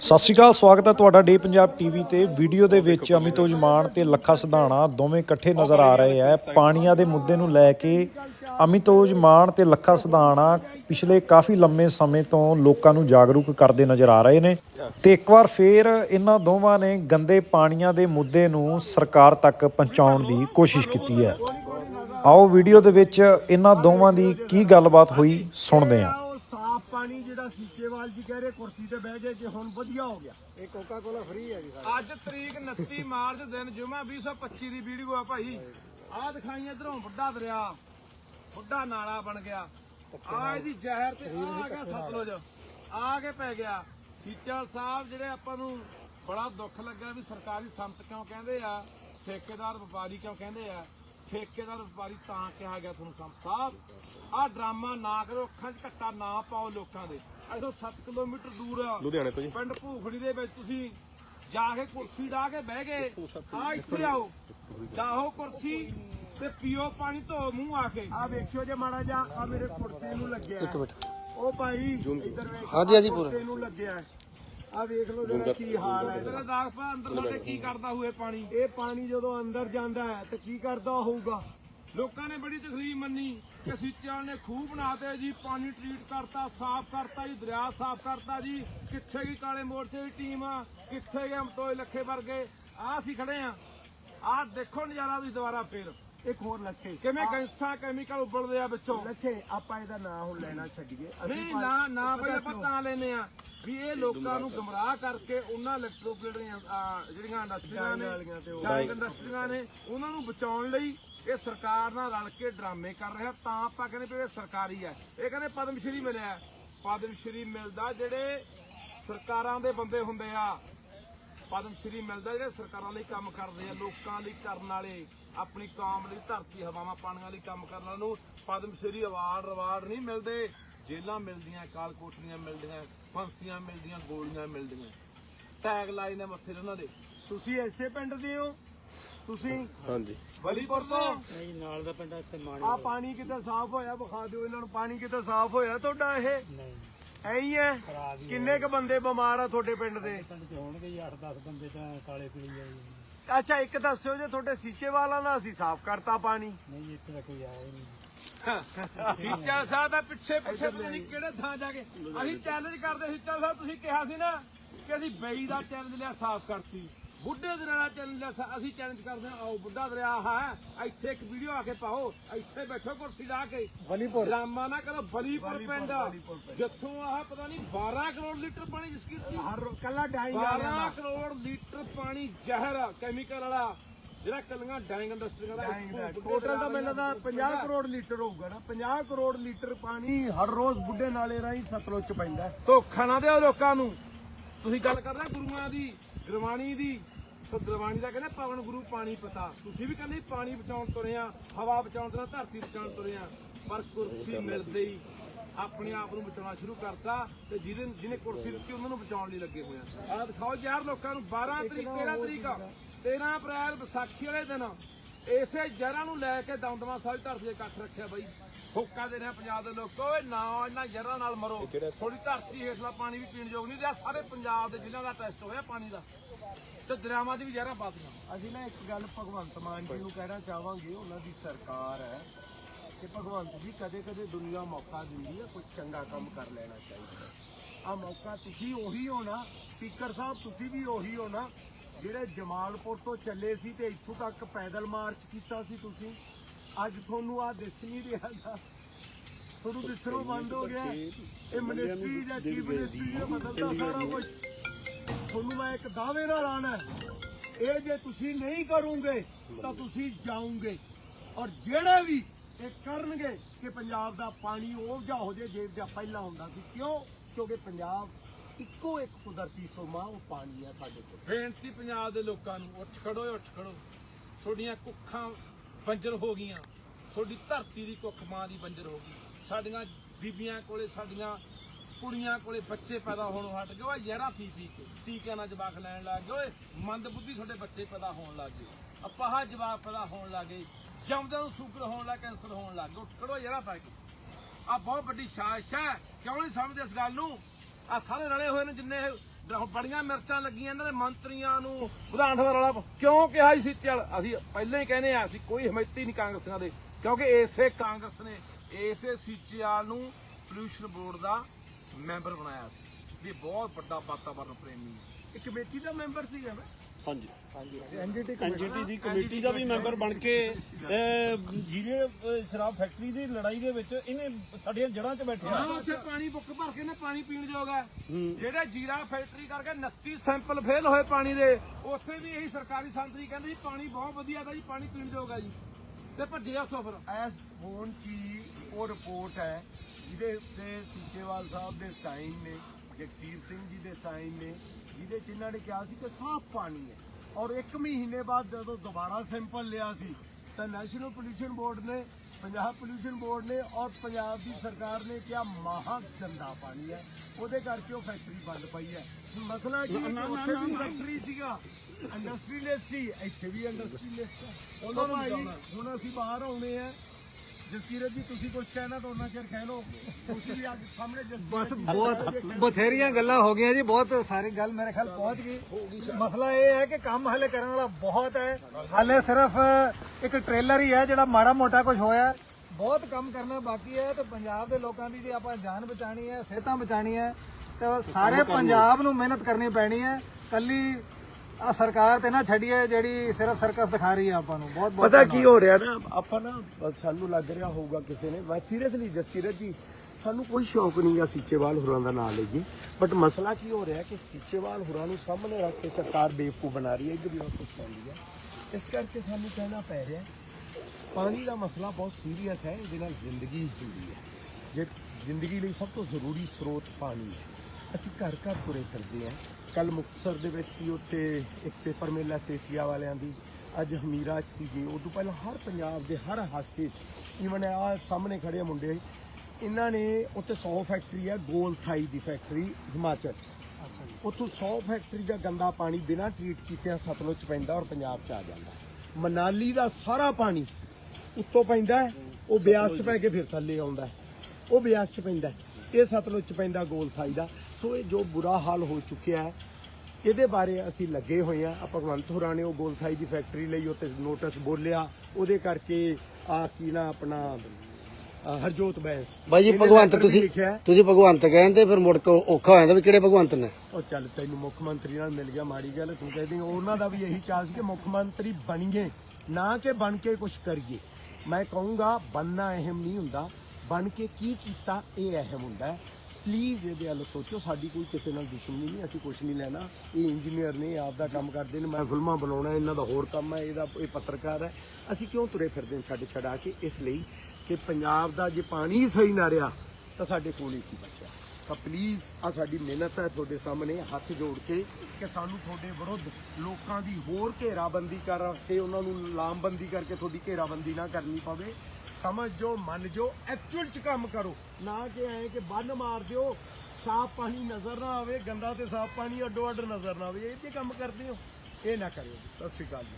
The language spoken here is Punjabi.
ਸਤਿ ਸ਼੍ਰੀ ਅਕਾਲ, ਸਵਾਗਤ ਹੈ ਤੁਹਾਡਾ ਡੇ ਪੰਜਾਬ ਟੀਵੀ ਤੇ। ਵੀਡੀਓ ਦੇ ਵਿੱਚ ਅਮਿਤੋਜ ਮਾਨ ਤੇ ਲੱਖਾ ਸਿਧਾਣਾ ਦੋਵੇਂ ਇਕੱਠੇ ਨਜ਼ਰ ਆ ਰਹੇ ਹੈ। ਪਾਣੀਆਂ ਦੇ ਮੁੱਦੇ ਨੂੰ ਲੈ ਕੇ ਅਮਿਤੋਜ ਮਾਨ ਤੇ ਲੱਖਾ ਸਿਧਾਣਾ ਪਿਛਲੇ ਕਾਫੀ ਲੰਮੇ ਸਮੇਂ ਤੋਂ ਲੋਕਾਂ ਨੂੰ ਜਾਗਰੂਕ ਕਰਦੇ ਨਜ਼ਰ ਆ ਰਹੇ ਨੇ। ਤੇ ਇੱਕ ਵਾਰ ਫੇਰ ਇਹਨਾਂ ਦੋਵਾਂ ਨੇ ਗੰਦੇ ਪਾਣੀਆਂ ਦੇ ਮੁੱਦੇ ਨੂੰ ਸਰਕਾਰ ਤੱਕ ਪਹੁੰਚਾਉਣ ਦੀ ਕੋਸ਼ਿਸ਼ ਕੀਤੀ ਹੈ। ਆਓ ਵੀਡੀਓ ਦੇ ਵਿੱਚ ਇਹਨਾਂ ਦੋਵਾਂ ਦੀ ਕੀ ਗੱਲਬਾਤ ਹੋਈ, ਸੁਣਦੇ ਹਾਂ ਉਹ ਸਾਫ਼ ਪਾਣੀ ਜਿਹੜਾ ਸੀਚੇਵਾਲ ਜੀ ਕਹਿ ਰਹੇ ਕੁਰਸੀ ਤੇ ਬਹਿ ਗਏ ਕਿ ਹੁਣ ਵਧੀਆ ਹੋ ਗਿਆ। ਇਹ ਕੋਕਾ ਕੋਲਾ ਫ੍ਰੀ ਹੈ ਜੀ ਅੱਜ ਤਰੀਕ 29 ਮਾਰਚ ਦਿਨ ਜੁਮਾ 2025 ਦੀ ਵੀਡੀਓ ਆ ਭਾਈ। ਆਹ ਦਿਖਾਈ ਇਧਰੋਂ ਵੱਡਾ ਦਰਿਆ ਵੱਡਾ ਨਾਲਾ ਬਣ ਗਿਆ। ਆ ਇਹਦੀ ਜ਼ਹਿਰ ਤੇ ਆ ਗਿਆ ਸਤਲੁਜ। ਆ ਕੇ ਪੈ ਗਿਆ। ਸੀਚਲ ਸਾਹਿਬ ਜਿਹੜੇ ਆਪਾਂ ਨੂੰ ਬੜਾ ਦੁੱਖ ਲੱਗਾ ਵੀ ਸਰਕਾਰੀ ਸੰਤ ਕਿਉਂ ਕਹਿੰਦੇ ਆ ਠੇਕੇਦਾਰ ਵਪਾਰੀ ਕਿਉਂ ਕਹਿੰਦੇ ਆ? ਠੇਕੇਦਾਰ ਵਪਾਰੀ ਤਾਂ ਕਿਹਾ ਗਿਆ ਤੁਹਾਨੂੰ ਸੰਤ ਸਾਹਿਬ। ਆਹ ਡਰਾਮਾ ਨਾ ਕਰੋ ਅੱਖਾਂ 'ਚ ਘੱਟਾ ਨਾ ਪਾਓ ਲੋਕਾਂ ਦੇ। ਇਥੋਂ 7 ਕਿਲੋਮੀਟਰ ਦੂਰ ਆ। ਲੁਧਿਆਣੇ ਤੋਂ ਜੀ। ਪਿੰਡ ਭੂਖੜੀ ਦੇ ਵਿੱਚ ਤੁਸੀਂ ਜਾ ਕੇ ਕੁਰਸੀ ਢਾ ਕੇ ਬਹਿ ਗਏ। ਆ ਇੱਥੇ ਆਓ। ਜਾਓ ਕੁਰਸੀ ਤੇ ਪੀਓ ਪਾਣੀ ਧੋ ਮੂੰਹ ਆ ਕੇ। ਆ ਵੇਖਿਓ ਜੇ ਮਾੜਾ ਜਾ ਆ ਮੇਰੇ ਕੁਰਤੇ ਨੂੰ ਲੱਗਿਆ। ਇੱਕ ਮਿੰਟ। ਉਹ ਭਾਈ ਇੱਧਰ ਵੇਖ ਹਾਂਜੀ, ਹਾਂਜੀ, ਪੂਰਾ। ਕੁਰਤੇ ਨੂੰ ਲੱਗਿਆ। ਆ ਵੇਖ ਲਓ ਜਿਹੜਾ ਕੀ ਹਾਲ ਹੈ। ਤੇਰਾ ਦਾਗ ਪਾ ਅੰਦਰ ਸਾਡੇ ਕੀ ਕਰਦਾ ਹੋਏ ਪਾਣੀ? ਇਹ ਪਾਣੀ ਜਦੋਂ ਅੰਦਰ ਜਾਂਦਾ ਹੈ ਤੇ ਕੀ ਕਰਦਾ ਹੋਊਗਾ? ਲੋਕਾਂ ਨੇ ਬੜੀ ਤਕਲੀਫ ਮੰਨੀ ਕਿ ਸੀਚਿਆਂ ਨੇ ਖੂਹ ਬਣਾਤੇ ਜੀ ਪਾਣੀ ਟ੍ਰੀਟ ਕਰਤਾ ਸਾਫ਼ ਕਰਤਾ ਜੀ ਦਰਿਆ ਸਾਫ਼ ਕਰਤਾ ਜੀ। ਕਿੱਥੇ ਗਈ ਕਾਲੇ ਮੋਰਚੇ ਦੀ ਟੀਮ ਕਿੱਥੇ ਗਏ ਅਮਤੋਏ ਲੱਖੇ ਵਰਗੇ ਆ ਅਸੀਂ ਖੜੇ ਆ। ਆਹ ਦੇਖੋ ਨਜ਼ਾਰਾ ਤੁਸੀਂ ਦੁਬਾਰਾ ਫੇਰ। ਇੱਕ ਹੋਰ ਲੱਖੇ। ਕਿਵੇਂ ਗੈਸਾਂ ਕੈਮੀਕਲ ਉਬਲਦੇ ਆ ਵਿੱਚੋਂ? ਲੱਖੇ ਆਪਾਂ ਇਹਦਾ ਨਾਂ ਹੁਣ ਲੈਣਾ ਛੱਡੀਏ। ਨਹੀਂ ਨਾ ਨਾ ਬਈ ਆਪਾਂ ਤਾਂ ਲੈਨੇ ਆ ਵੀ ਇਹ ਲੋਕਾਂ ਨੂੰ ਗਮਰਾਹ ਕਰਕੇ ਉਹਨਾਂ ਇਲੈਕਟ੍ਰੋਪਲੇਟ ਜਿਹੜੀਆਂ ਇੰਡਸਟਰੀਆਂ ਨੇ ਵਾਲੀਆਂ ਤੇ ਉਹ। ਡਾਈਂਗ ਇੰਡਸਟਰੀਆਂ ਨੇ ਉਹਨਾਂ ਨੂੰ ਬਚਾਉਣ ਲਈ ਇਹ ਸਰਕਾਰ ਨਾਲ ਰਲ ਕੇ ਡਰਾਮੇ ਕਰ ਰਿਹਾ, ਤਾਂ ਆਪਾਂ ਕਹਿੰਦੇ ਵੀ ਇਹ ਸਰਕਾਰੀ ਹੈ। ਇਹ ਕਹਿੰਦੇ ਪਦਮ ਸ਼੍ਰੀ ਮਿਲਿਆ ਪਦਮ ਸ਼੍ਰੀ ਮਿਲਦਾ ਜਿਹੜੇ ਸਰਕਾਰਾਂ ਦੇ ਬੰਦੇ ਹੁੰਦੇ ਆ। ਪਦਮ ਸ਼੍ਰੀ ਮਿਲਦਾ ਜਿਹੜੇ ਸਰਕਾਰਾਂ ਲਈ ਕੰਮ ਕਰਦੇ ਆ, ਲੋਕਾਂ ਲਈ ਕਰਨ ਵਾਲੇ, ਆਪਣੀ ਕੌਮ ਲਈ ਧਰਤੀ ਹਵਾਵਾਂ ਪਾਣੀਆਂ ਲਈ ਕੰਮ ਕਰਨ ਵਾਲਿਆਂ ਨੂੰ ਪਦਮ ਸ਼੍ਰੀ ਅਵਾਰਡ ਰਵਾਰਡ ਨਹੀਂ ਮਿਲਦੇ। ਜੇਲਾਂ ਮਿਲਦੀਆਂ ਕਾਲ ਕੋਠੜੀਆਂ ਮਿਲਦੀਆਂ, ਫਾਂਸੀਆਂ ਮਿਲਦੀਆਂ, ਗੋਲੀਆਂ ਮਿਲਦੀਆਂ। ਟੈਗ ਲਾਏ ਨੇ ਮੱਥੇ ਉਹਨਾਂ ਦੇ। ਤੁਸੀਂ ਐਸੇ ਪਿੰਡ ਦੇ ਹੋ ਤੁਸੀਂ? ਹਾਂਜੀ। ਬਲੀਪੁਰ ਤੋਂ ਨਹੀਂ ਨਾਲ ਦਾ ਪਿੰਡ ਇੱਥੇ ਮਾਣੀ ਆ ਪਾਣੀ ਕਿਤੇ ਸਾਫ਼ ਹੋਇਆ? ਵਿਖਾ ਦਿਓ ਇਹਨਾਂ ਨੂੰ ਪਾਣੀ ਕਿਤੇ ਸਾਫ਼ ਹੋਇਆ ਤੁਹਾਡਾ ਇਹ? ਨਹੀਂ। ਐਂ ਹੀ ਹੈ? ਕਿੰਨੇ ਕ ਬੰਦੇ ਬਿਮਾਰ ਆ ਤੁਹਾਡੇ ਪਿੰਡ ਦੇ? ਪਿੰਡ ਚ ਹੋਣਗੇ ਜੀ 8-10 ਬੰਦੇ ਤਾਂ ਕਾਲੇ ਪੀਲੀ ਆ ਜੀ। ਅੱਛਾ ਇੱਕ ਦੱਸਿਓ ਜੇ ਤੁਹਾਡੇ ਸੀਚੇ ਵਾਲਾ ਦਾ ਅਸੀਂ ਸਾਫ਼ ਕਰਤਾ ਪਾਣੀ। ਨਹੀਂ ਇੱਥੇ ਤਾਂ ਕੋਈ ਆਇਆ ਹੀ ਨਹੀਂ। ਸੀਚਾ ਸਾਹਿਬ ਦਾ ਪਿੱਛੇ ਪਿੱਛੇ ਪਤਾ ਨਹੀਂ ਕਿਹੜੇ ਥਾਂ ਜਾ ਕੇ। ਅਸੀਂ ਚੈਲੰਜ ਕਰਦੇ ਸੀਚਾ ਸਾਹਿਬ ਤੁਸੀਂ ਕਿਹਾ ਸੀ ਨਾ ਕਿ ਅਸੀਂ ਬਈ ਦਾ ਚੈਲੰਜ ਲਿਆ ਸਾਫ਼ ਕਰਤੀ। ਬੁੱਢੇ ਦਰਿਆ ਦਾ ਸਾ- ਅਸੀਂ ਚੈਲੰਜ ਕਰਦੇ ਹਾਂ। ਆਓ ਬੁੱਢਾ ਦਰਿਆ ਹੈ। ਇੱਥੇ ਇੱਕ ਵੀਡੀਓ ਆ ਕੇ ਪਾਓ। ਇੱਥੇ ਬੈਠੋ ਕੁਰਸੀ ਢਾ ਕੇ। ਬਲੀਪੁਰ ਡਰਾਮਾ ਨਾ ਕਰੋ ਬਲੀਪੁਰ ਪਿੰਡ। ਬਲੀਪੁਰ ਪਿੰਡ। ਜਿੱਥੋਂ ਆਹ ਪਤਾ ਨਹੀਂ 12 ਕਰੋੜ ਲੀਟਰ ਪਾਣੀ ਜਿਸ ਕੀਤੀ ਹਰ ਰੋ- ਕੱਲਾ ਡਾਈਂਗ 12 ਕਰੋੜ ਲੀਟਰ ਪਾਣੀ ਜ਼ਹਿਰ ਕੈਮੀਕਲ ਵਾਲਾ। ਜਿਹੜਾ ਕੱਲੀਆਂ ਡਾਈਂਗ ਦਾ ਇੱਥੋਂ ਬੁੱਢੇ ਟੋਟਲ ਤਾਂ ਮੈਨੂੰ ਲੱਗਦਾ 50 ਕਰੋੜ ਲੀਟਰ ਹੋਊਗਾ ਨਾ। 50 ਕਰੋੜ ਲੀਟਰ ਪਾਣੀ ਹਰ ਰੋਜ਼ ਬੁੱਢੇ ਨਾਲੇ ਰਾਹੀਂ ਸਤਲੁਜ ਚ ਪੈਂਦਾ। ਹੈ। ਧੋਖਾ ਨਾ ਦਿਓ ਲੋਕਾਂ ਨੂੰ। ਤੁਸੀਂ ਗੱਲ ਕਰਦੇ ਗੁਰੂਆਂ ਦੀ ਗੁਰਬਾਣੀ ਦੀ। ਤਾਂ ਗੁਰਬਾਣੀ ਦਾ ਕਹਿੰਦੇ ਪਵਨ ਗੁਰੂ ਪਾਣੀ ਪਤਾ। ਤੁਸੀਂ ਵੀ ਕਹਿੰਦੇ ਪਾਣੀ ਬਚਾਉਣ ਤੁਰੇ ਆ ਹਵਾ ਬਚਾਉਣ ਤੁਰੇ ਆ ਧਰਤੀ ਬਚਾਉਣ ਤੁਰੇ ਆ ਪਰ ਕੁਰਸੀ ਮਿਲਦੇ ਹੀ ਆਪਣੇ ਆਪ ਨੂੰ ਬਚਾਉਣਾ ਸ਼ੁਰੂ ਕਰਤਾ ਤੇ ਜਿਹਦੇ ਜਿਹਨੇ ਕੁਰਸੀ ਦਿੱਤੀ ਉਹਨਾਂ ਨੂੰ ਬਚਾਉਣ ਲਈ ਲੱਗੇ ਹੋਏ ਆ। ਦਿਖਾਓ ਯਾਰ ਲੋਕਾਂ ਨੂੰ 12 ਤਰੀਕ 13 ਤਰੀਕ 13 ਅਪ੍ਰੈਲ ਵਿਸਾਖੀ ਵਾਲੇ ਦਿਨ ਇਸੇ ਜਰਾਂ ਨੂੰ ਲੈ ਕੇ ਦਮਦਮਾ ਸਾਹਿਬ ਧਰਤੀ ਦੇ ਇਕੱਠ ਰੱਖਿਆ ਬਾਈ। ਹੋਕਾ ਦੇ ਰਿਹਾ ਪੰਜਾਬ ਦੇ ਲੋਕ। ਓਏ ਨਾ ਇਹਨਾਂ ਜਰਾਂ ਨਾਲ ਮਰੋ। ਥੋੜੀ ਧਰਤੀ ਹੇਠਲਾ ਪਾਣੀ ਵੀ ਪੀਣ ਯੋਗ ਨਹੀਂ ਰਿਹਾ। ਸਾਰੇ ਪੰਜਾਬ ਦੇ ਜ਼ਿਲ੍ਹਿਆਂ ਦਾ ਟੈਸਟ ਹੋਇਆ ਪਾਣੀ ਦਾ। ਤੇ ਦਰਿਆਵਾਂ 'ਚ ਵੀ ਜ਼ਹਿਰਾਂ ਪਾਤੀਆਂ ਅਸੀਂ ਨਾ ਇੱਕ ਗੱਲ ਭਗਵੰਤ ਮਾਨ ਜੀ ਨੂੰ ਕਹਿਣਾ ਚਾਹਾਂਗੇ ਉਹਨਾਂ ਦੀ ਸਰਕਾਰ ਹੈ ਕਿ ਭਗਵੰਤ ਜੀ ਕਦੇ ਕਦੇ ਦੁਨੀਆ ਮੌਕਾ ਦਿੰਦੀ ਹੈ ਕੁਝ ਚੰਗਾ ਕੰਮ ਕਰ ਲੈਣਾ ਚਾਹੀਦਾ ਆ ਮੌਕਾ ਤੁਸੀਂ ਉਹੀ ਹੋਣਾ ਸਪੀਕਰ ਸਾਹਿਬ ਤੁਸੀਂ ਵੀ ਉਹੀ ਹੋਣਾ ਜਿਹੜੇ ਜਮਾਲਪੁਰ ਤੋਂ ਚੱਲੇ ਸੀ ਤੇ ਇੱਥੋਂ ਤੱਕ ਪੈਦਲ ਮਾਰਚ ਕੀਤਾ ਸੀ ਤੁਸੀਂ। ਅੱਜ ਤੁਹਾਨੂੰ ਆ ਦਿਸ ਨਹੀਂ ਰਿਹਾ ਗਾ। ਤੁਹਾਨੂੰ ਦਿਸਣੋਂ ਬੰਦ ਹੋ ਗਿਆ। ਇਹ ਮਿਨਿਸਟਰੀ ਜਾਂ ਚੀਫ ਮਿਨਿਸਟਰੀ ਦਾ ਬਦਲਦਾ ਸਾਰਾ ਕੁਝ ਤੁਹਾਨੂੰ ਮੈਂ ਇੱਕ ਦਾਅਵੇ ਨਾਲ ਆਣਾ ਇਹ ਜੇ ਤੁਸੀਂ ਨਹੀਂ ਕਰੋਗੇ ਤਾਂ ਤੁਸੀਂ ਜਾਓਗੇ। ਔਰ ਜਿਹੜੇ ਵੀ ਇਹ ਕਰਨਗੇ ਕਿ ਪੰਜਾਬ ਦਾ ਪਾਣੀ ਉਹ ਜਿਹਾ ਹੋ ਜੇ ਜੇ ਜਿਹਾ ਪਹਿਲਾਂ ਹੁੰਦਾ ਸੀ। ਕਿਉਂ? ਕਿਉਂਕਿ ਪੰਜਾਬ ਇੱਕੋ ਇੱਕ ਕੁਦਰਤੀ ਸੋਮਾ ਉਹ ਪਾਣੀ ਹੈ ਸਾਡੇ ਕੋਲ। ਬੇਨਤੀ ਪੰਜਾਬ ਦੇ ਲੋਕਾਂ ਨੂੰ ਉੱਠ ਖੜੋ ਉੱਠ ਖੜੋ। ਤੁਹਾਡੀਆਂ ਕੁੱਖਾਂ ਬੰਜਰ ਹੋ ਗਈਆਂ। ਤੁਹਾਡੀ ਧਰਤੀ ਦੀ ਕੁੱਖ ਮਾਂ ਦੀ ਬੰਜਰ ਹੋ ਗਈ। ਸਾਡੀਆਂ ਬੀਬੀਆਂ ਕੋਲੇ, ਸਾਡੀਆਂ ਕੁੜੀਆਂ ਕੋਲੇ ਬੱਚੇ ਪੈਦਾ ਹੋਣ ਹਟ ਗਏ। ਓਏ ਯਾਰਾ ਪੀ ਪੀ ਕੇ, ਟੀਕਿਆਂ ਨਾਲ ਜਵਾਕ ਲੈਣ ਲੱਗ ਗਏ। ਓਏ ਮੰਦ ਬੁੱਧੀ ਤੁਹਾਡੇ ਬੱਚੇ ਪੈਦਾ ਹੋਣ ਲੱਗ ਗਏ। ਅਪਾਹ ਜਵਾਕ ਪੈਦਾ ਹੋਣ ਲੱਗ ਗਏ। ਜੰਮਦਿਆਂ ਨੂੰ ਸ਼ੂਗਰ ਹੋਣ ਲੱਗ ਕੈਂਸਰ ਹੋਣ ਲੱਗ ਗਏ। ਉੱਠ ਖੜੋ ਯਾਰਾ ਪੈ ਕੇ। ਆ ਬਹੁਤ ਵੱਡੀ ਸਾਜ਼ਿਸ਼ ਹੈ। ਕਿਉਂ ਨਹੀਂ ਸਮਝਦੇ ਇਸ ਗੱਲ ਨੂੰ? ਆ ਸਾਰੇ ਰਲੇ ਹੋਏ ਨੇ ਜਿੰਨੇ ਬੜੀਆਂ ਮਿਰਚਾਂ ਲੱਗੀਆਂ ਇਹਨਾਂ ਦੇ ਮੰਤਰੀਆਂ ਨੂੰ, ਵਿਧਾਨ ਸਭਾ ਵਾਲਾ ਕਿਉਂ ਕਿਹਾ ਸੀ ਸੀਚਲ ਅਸੀਂ ਪਹਿਲਾਂ ਹੀ ਕਹਿੰਦੇ ਆ ਅਸੀਂ ਕੋਈ ਹਮਾਇਤੀ ਨਹੀਂ ਕਾਂਗਰਸੀਆਂ ਦੇ। ਕਿਉਂਕਿ ਇਸੇ ਕਾਂਗਰਸ ਨੇ ਇਸੇ ਸੀਚੇਵਾਲ ਨੂੰ ਪੋਲਿਊਸ਼ਨ ਬੋਰਡ ਦਾ ਮੈਂਬਰ ਬਣਾਇਆ ਸੀ ਵੀ ਬਹੁਤ ਵੱਡਾ ਵਾਤਾਵਰਨ ਪ੍ਰੇਮੀ ਹੈ। ਇਹ ਕਮੇਟੀ ਦਾ ਮੈਂਬਰ ਸੀਗਾ ਮੈਂ ਹਾਂਜੀ। ਐਨਜੀਟੀ ਐਨਜੀਟੀ ਦੀ ਕਮੇਟੀ ਦਾ ਵੀ ਮੈਂਬਰ ਬਣ ਕੇ ਅਹ, ਸ਼ਰਾਬ ਫੈਕਟਰੀ ਦੀ ਲੜਾਈ ਦੇ ਵਿੱਚ ਇਹਨੇ ਸਾਡੀਆਂ ਜੜ੍ਹਾਂ 'ਚ ਬੈਠਿਆ ਹਾਂ ਉੱਥੇ ਪਾਣੀ ਬੁੱਕ ਭਰ ਕੇ ਨਾ ਪਾਣੀ ਪੀਣ ਜੋਗਾ ਹੈ। ਜਿਹੜੇ ਜੀਰਾ ਫੈਕਟਰੀ ਕਰਕੇ 29 ਸੈਂਪਲ ਫੇਲ ਹੋਏ ਪਾਣੀ ਦੇ ਉੱਥੇ ਵੀ ਇਹੀ ਸਰਕਾਰੀ ਸੰਤਰੀ ਕਹਿੰਦੇ ਜੀ ਪਾਣੀ ਬਹੁਤ ਵਧੀਆ ਦਾ ਜੀ ਪਾਣੀ ਪੀਣ ਜੋਗਾ ਜੀ। ਤੇ ਭੱਜੇ ਉੱਥੋਂ ਫਿਰ। ਐਸ ਫੋਨ 'ਚ ਹੀ ਉਹ ਰਿਪੋਰਟ ਹੈ ਜਿਹਦੇ ਉੱਤੇ ਸੀਚੇਵਾਲ ਸਾਹਿਬ ਦੇ ਸਾਈਨ ਨੇ ਜਗਸੀਰ ਸਿੰਘ ਜੀ ਦੇ ਸਾਈਨ ਨੇ ਜਿਹਦੇ 'ਚ ਇਹਨਾਂ ਨੇ ਕਿਹਾ ਸੀ ਕਿ ਸਾਫ਼ ਪਾਣੀ ਹੈ। ਔਰ ਇੱਕ ਮਹੀਨੇ ਬਾਅਦ ਜਦੋਂ ਦੁਬਾਰਾ ਸੈਂਪਲ ਲਿਆ ਸੀ ਤਾਂ ਨੈਸ਼ਨਲ ਪੋਲੂਸ਼ਨ ਬੋਰਡ ਨੇ ਪੰਜਾਬ ਪੋਲੂਸ਼ਨ ਬੋਰਡ ਨੇ ਔਰ ਪੰਜਾਬ ਦੀ ਸਰਕਾਰ ਨੇ ਕਿਹਾ ਮਹਾ ਗੰਦਾ ਪਾਣੀ ਹੈ। ਉਹਦੇ ਕਰਕੇ ਉਹ ਫੈਕਟਰੀ ਬੰਦ ਪਈ ਹੈ। ਮਸਲਾ ਕੀ ਹੈ ਕਿ ਉੱਥੇ ਵੀ ਫੈਕਟਰੀ ਸੀਗਾ। ਇੰਡਸਟਰੀਲਿਸਟ ਸੀ ਇੱਥੇ ਵੀ ਇੰਡਸਟਰੀਲਿਸਟ ਹੈ ਉਹਨਾਂ ਨੂੰ ਹੁਣ ਅਸੀਂ ਬਾਹਰ ਆਉਣੇ ਆ। ਜਸਕੀਰਤ ਜੀ ਤੁਸੀਂ ਕੁਝ ਕਹਿਣਾ ਤਾਂ ਉਹਨਾਂ ਚਿਰ ਕਹਿ ਲਓ। ਤੁਸੀਂ ਵੀ ਅੱਜ ਸਾਹਮਣੇ ਜਸਕੀਰਤ ਬਸ ਬਹੁਤ ਬਥੇਰੀਆਂ ਗੱਲਾਂ ਹੋ ਗਈਆਂ ਜੀ ਬਹੁਤ ਸਾਰੀ ਗੱਲ ਮੇਰੇ ਖਿਆਲ ਪਹੁੰਚ ਗਈ। ਮਸਲਾ ਇਹ ਹੈ ਕਿ ਕੰਮ ਹਲੇ ਕਰਨ ਵਾਲਾ ਬਹੁਤ ਹੈ। ਹਲੇ ਸਿਰਫ ਇੱਕ ਟ੍ਰੇਲਰ ਹੀ ਹੈ ਜਿਹੜਾ ਮਾੜਾ ਮੋਟਾ ਕੁਝ ਹੋਇਆ ਬਹੁਤ ਕੰਮ ਕਰਨਾ ਬਾਕੀ ਹੈ ਤੇ ਪੰਜਾਬ ਦੇ ਲੋਕਾਂ ਦੀ ਜੇ ਆਪਾਂ ਜਾਨ ਬਚਾਣੀ ਹੈ ਸਿਹਤਾਂ ਬਚਾਣੀ ਹੈ ਤੇ ਸਾਰੇ ਪੰਜਾਬ ਨੂੰ ਮਿਹਨਤ ਕਰਨੀ ਪੈਣੀ ਹੈ। ਕੱਲੀ ਆ ਸਰਕਾਰ ਤੇ ਨਾ ਛੱਡੀਏ ਜਿਹੜੀ ਸਿਰਫ ਸਰਕਸ ਦਿਖਾ ਰਹੀ ਹੈ ਆਪਾਂ ਨੂੰ ਬਹੁਤ ਬਹੁਤ ਪਤਾ ਕੀ ਹੋ ਰਿਹਾ ਨਾ ਆਪਾਂ ਨਾ ਸਾਨੂੰ ਲੱਗ ਰਿਹਾ ਹੋਊਗਾ ਕਿਸੇ ਨੇ ਮੈਂ ਸੀਰੀਅਸਲੀ ਜਸਕੀਰਤ ਜੀ ਸਾਨੂੰ ਕੋਈ ਸ਼ੌਕ ਨਹੀਂ ਆ ਸੀਚੇਵਾਲ ਹੁਰਾਂ ਦਾ ਨਾਮ ਲਈਏ। ਬਟ ਮਸਲਾ ਕੀ ਹੋ ਰਿਹਾ ਕਿ ਸੀਚੇਵਾਲ ਹੁਰਾਂ ਨੂੰ ਸਾਹਮਣੇ ਰੱਖ ਕੇ ਸਰਕਾਰ ਬੇਵਕੂਫ ਬਣਾ ਰਹੀ ਹੈ ਇੱਧਰ ਵੀ ਕੁਝ ਕਹਿੰਦੀ ਹੈ। ਇਸ ਕਰਕੇ ਸਾਨੂੰ ਕਹਿਣਾ ਪੈ ਰਿਹਾ ਪਾਣੀ ਦਾ ਮਸਲਾ ਬਹੁਤ ਸੀਰੀਅਸ ਹੈ ਇਹਦੇ ਨਾਲ ਜ਼ਿੰਦਗੀ ਜੁੜੀ ਹੈ। ਜੇ ਜ਼ਿੰਦਗੀ ਲਈ ਸਭ ਤੋਂ ਜ਼ਰੂਰੀ ਸਰੋਤ ਪਾਣੀ ਹੈ। ਅਸੀਂ ਘਰ ਘਰ ਤੁਰੇ ਫਿਰਦੇ ਹਾਂ। ਕੱਲ ਮੁਕਤਸਰ ਦੇ ਵਿੱਚ ਸੀ ਉੱਥੇ ਇੱਕ ਪੇਪਰ ਮੇਲਾ ਸੇਤੀਆ ਵਾਲਿਆਂ ਦੀ। ਅੱਜ ਹਮੀਰਾ 'ਚ ਸੀਗੇ। ਉਦੋਂ ਪਹਿਲਾਂ ਹਰ ਪੰਜਾਬ ਦੇ ਹਰ ਹਾਸੇ ਈਵਨ ਆ ਸਾਹਮਣੇ ਖੜੇ ਆ ਮੁੰਡੇ। ਇਹਨਾਂ ਨੇ ਉੱਥੇ 100 ਫੈਕਟਰੀ ਹੈ ਗੋਲ ਥਾਈ ਦੀ ਫੈਕਟਰੀ ਹਿਮਾਚਲ 'ਚ। ਉੱਥੋਂ 100 ਫੈਕਟਰੀ ਦਾ ਗੰਦਾ ਪਾਣੀ ਬਿਨਾਂ ਟ੍ਰੀਟ ਕੀਤਿਆਂ ਸਤਲੁਜ ਪੈਂਦਾ ਔਰ ਪੰਜਾਬ 'ਚ ਆ ਜਾਂਦਾ। ਮਨਾਲੀ ਦਾ ਸਾਰਾ ਪਾਣੀ ਉੱਤੋਂ ਪੈਂਦਾ ਉਹ ਬਿਆਸ 'ਚ ਪੈ ਕੇ ਫਿਰ ਥੱਲੇ ਆਉਂਦਾ। ਉਹ ਬਿਆਸ 'ਚ ਪੈਂਦਾ। ਇਹ ਸਤਲੁਜ 'ਚ ਪੈਂਦਾ ਗੋਲ ਥਾਈ ਦਾ। ਸੋ ਇਹ ਜੋ ਬੁਰਾ ਹਾਲ ਹੋ ਚੁੱਕਿਆ ਹੈ ਇਹਦੇ ਬਾਰੇ ਅਸੀਂ ਲੱਗੇ ਹੋਏ ਆ ਆ ਭਗਵੰਤ ਹੋਰਾਂ ਨੇ ਉਹ ਗੋਲ ਥਾਈ ਦੀ ਫੈਕਟਰੀ ਲਈ ਉੱਤੇ ਨੋਟਿਸ ਬੋਲਿਆ। ਉਹਦੇ ਕਰਕੇ ਆ ਕੀ ਨਾ ਆਪਣਾ ਹਰਜੋਤ ਬੈਂਸ। ਬਾਈ ਜੀ ਇਹਨੇ ਭਗਵੰਤ letter ਵੀ ਤੁਸੀਂ ਲਿਖਿਆ। ਤੁਸੀਂ ਭਗਵੰਤ ਕਹਿੰਦੇ ਫਿਰ ਮੁੜ ਕੇ ਔਖਾ ਹੋ ਜਾਂਦਾ ਵੀ ਕਿਹੜੇ ਭਗਵੰਤ ਨੇ? ਉਹ ਚੱਲ ਤੈਨੂੰ ਮੁੱਖ ਮੰਤਰੀ ਨਾਲ ਮਿਲ ਗਿਆ ਮਾੜੀ ਗੱਲ ਤੂੰ ਕਹਿੰਦੀ ਉਹਨਾਂ ਦਾ ਵੀ ਇਹੀ ਚਾਹ ਸੀ ਕਿ ਮੁੱਖ ਮੰਤਰੀ ਬਣੀਏ ਨਾ ਕਿ ਬਣ ਕੇ ਕੁਝ ਕਰੀਏ। ਮੈਂ ਕਹੂੰਗਾ ਬੰਨਾ ਅਹਿਮ ਨਹੀਂ ਹੁੰਦਾ। ਬਣ ਕੇ ਕੀ ਕੀਤਾ, ਇਹ ਅਹਿਮ ਹੁੰਦਾ ਹੈ। ਪਲੀਜ਼ ਇਹਦੇ ਵੱਲ ਸੋਚੋ, ਸਾਡੀ ਕੋਈ ਕਿਸੇ ਨਾਲ ਦੁਸ਼ਮਣੀ ਨਹੀਂ, ਅਸੀਂ ਕੁਝ ਨਹੀਂ ਲੈਣਾ। ਇਹ ਇੰਜੀਨੀਅਰ ਨੇ ਇਹ ਆਪਦਾ ਕੰਮ ਕਰਦੇ ਨੇ, ਮੈਂ ਫਿਲਮਾਂ ਬਣਾਉਣਾ, ਇਹਨਾਂ ਦਾ ਹੋਰ ਕੰਮ ਹੈ, ਇਹਦਾ ਇਹ ਪੱਤਰਕਾਰ ਹੈ। ਅਸੀਂ ਕਿਉਂ ਤੁਰੇ ਫਿਰਦੇ ਹਾਂ ਛੱਡ ਛਡਾ ਕੇ? ਇਸ ਲਈ ਕਿ ਪੰਜਾਬ ਦਾ ਜੇ ਪਾਣੀ ਹੀ ਸਹੀ ਨਾ ਰਿਹਾ, ਤਾਂ ਸਾਡੇ ਕੋਲ ਹੀ ਕੀ ਬਚਿਆ ਤਾਂ ਪਲੀਜ਼ ਆ ਸਾਡੀ ਮਿਹਨਤ ਹੈ ਤੁਹਾਡੇ ਸਾਹਮਣੇ, ਹੱਥ ਜੋੜ ਕੇ ਕਿ ਸਾਨੂੰ ਤੁਹਾਡੇ ਵਿਰੁੱਧ ਲੋਕਾਂ ਦੀ ਹੋਰ ਘੇਰਾਬੰਦੀ ਕਰਕੇ ਉਹਨਾਂ ਨੂੰ ਲਾਮਬੰਦੀ ਕਰਕੇ ਤੁਹਾਡੀ ਘੇਰਾਬੰਦੀ ਨਾ ਕਰਨੀ ਪਵੇ। ਸਮਝ ਜੋ ਮੰਨ ਜੋ ਐਕਚੁਅਲ ਚ ਕੰਮ ਕਰੋ। ਨਾ ਕਿ ਐ ਕਿ ਬੰਨ ਮਾਰ ਦਿਓ, ਸਾਫ਼ ਪਾਣੀ ਨਜ਼ਰ ਨਾ ਆਵੇ, ਗੰਦਾ ਤੇ ਸਾਫ਼ ਪਾਣੀ ਅੱਡੋ ਅੱਡ ਨਜ਼ਰ ਨਾ ਆਵੇ, ਇਹ ਤੇ ਕੰਮ ਕਰਦੇ ਹੋ। ਇਹ ਨਾ ਕਰਿਓ ਸਤਿ ਸ਼੍ਰੀ ਅਕਾਲ ਜੀ।